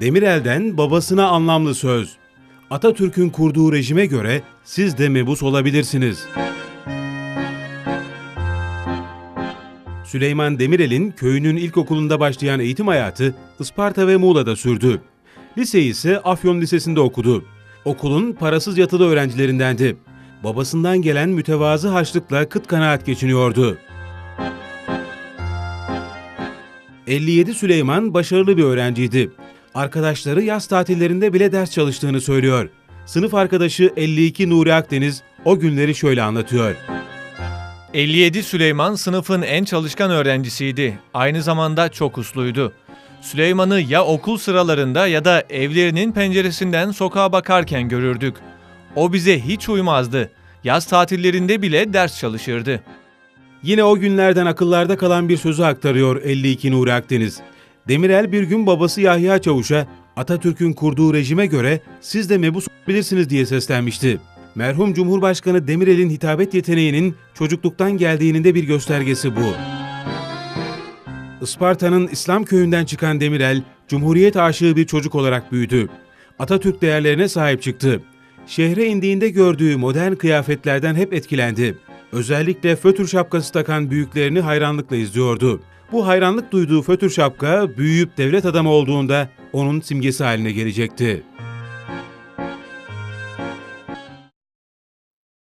Demirel'den babasına anlamlı söz. Atatürk'ün kurduğu rejime göre siz de mebus olabilirsiniz. Süleyman Demirel'in köyünün ilkokulunda başlayan eğitim hayatı Isparta ve Muğla'da sürdü. Liseyi ise Afyon Lisesi'nde okudu. Okulun parasız yatılı öğrencilerindendi. Babasından gelen mütevazı harçlıkla kıt kanaat geçiniyordu. 57 Süleyman başarılı bir öğrenciydi. Arkadaşları yaz tatillerinde bile ders çalıştığını söylüyor. Sınıf arkadaşı 52 Nuri Akdeniz o günleri şöyle anlatıyor. 57 Süleyman sınıfın en çalışkan öğrencisiydi. Aynı zamanda çok usluydu. Süleyman'ı ya okul sıralarında ya da evlerinin penceresinden sokağa bakarken görürdük. O bize hiç uymazdı. Yaz tatillerinde bile ders çalışırdı. Yine o günlerden akıllarda kalan bir sözü aktarıyor 52 Nuri Akdeniz. Demirel bir gün babası Yahya Çavuş'a Atatürk'ün kurduğu rejime göre siz de mebus olabilirsiniz diye seslenmişti. Merhum Cumhurbaşkanı Demirel'in hitabet yeteneğinin çocukluktan geldiğinin de bir göstergesi bu. Isparta'nın İslam köyünden çıkan Demirel, Cumhuriyet aşığı bir çocuk olarak büyüdü. Atatürk değerlerine sahip çıktı. Şehre indiğinde gördüğü modern kıyafetlerden hep etkilendi. Özellikle fötür şapkası takan büyüklerini hayranlıkla izliyordu. Bu hayranlık duyduğu fötür şapka büyüyüp devlet adamı olduğunda onun simgesi haline gelecekti.